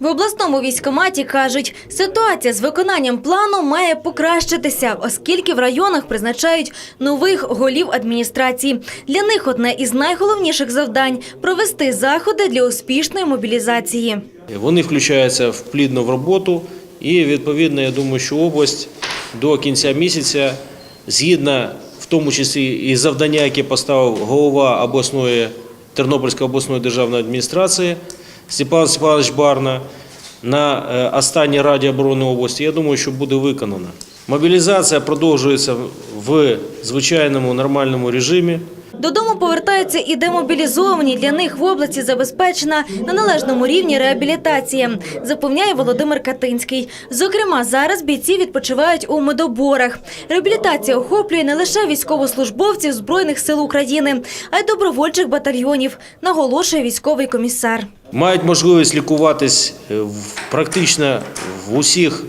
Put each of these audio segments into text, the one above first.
В обласному військкоматі кажуть, ситуація з виконанням плану має покращитися, оскільки в районах призначають нових голів адміністрації. Для них одне із найголовніших завдань провести заходи для успішної мобілізації. Вони включаються в плідно в роботу, і відповідно, я думаю, що область до кінця місяця, згідно в тому числі і завдання, яке поставив голова обласної Тернопільської обласної державної адміністрації Степан Степанович Барна на е, останній Раді оборони області, я думаю, що буде виконано. Мобілізація продовжується в звичайному нормальному режимі. Додому повертаються і демобілізовані. Для них в області забезпечена на належному рівні реабілітація, запевняє Володимир Катинський. Зокрема, зараз бійці відпочивають у медоборах. Реабілітація охоплює не лише військовослужбовців Збройних сил України, а й добровольчих батальйонів, наголошує військовий комісар. мають можливість лікуватись е, практично в усіх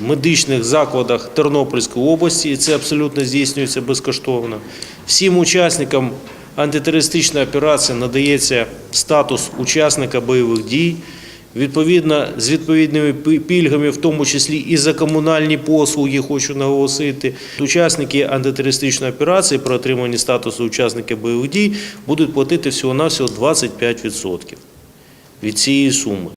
медичних закладах Тернопільської області, і це абсолютно здійснюється безкоштовно. Всім учасникам антитерористичної операції надається статус учасника бойових дій. Відповідно, з відповідними пільгами, в тому числі і за комунальні послуги, хочу наголосити. Учасники антитерористичної операції при отриманні статусу учасника бойових дій будуть платити всього-навсього 25% від цієї суми.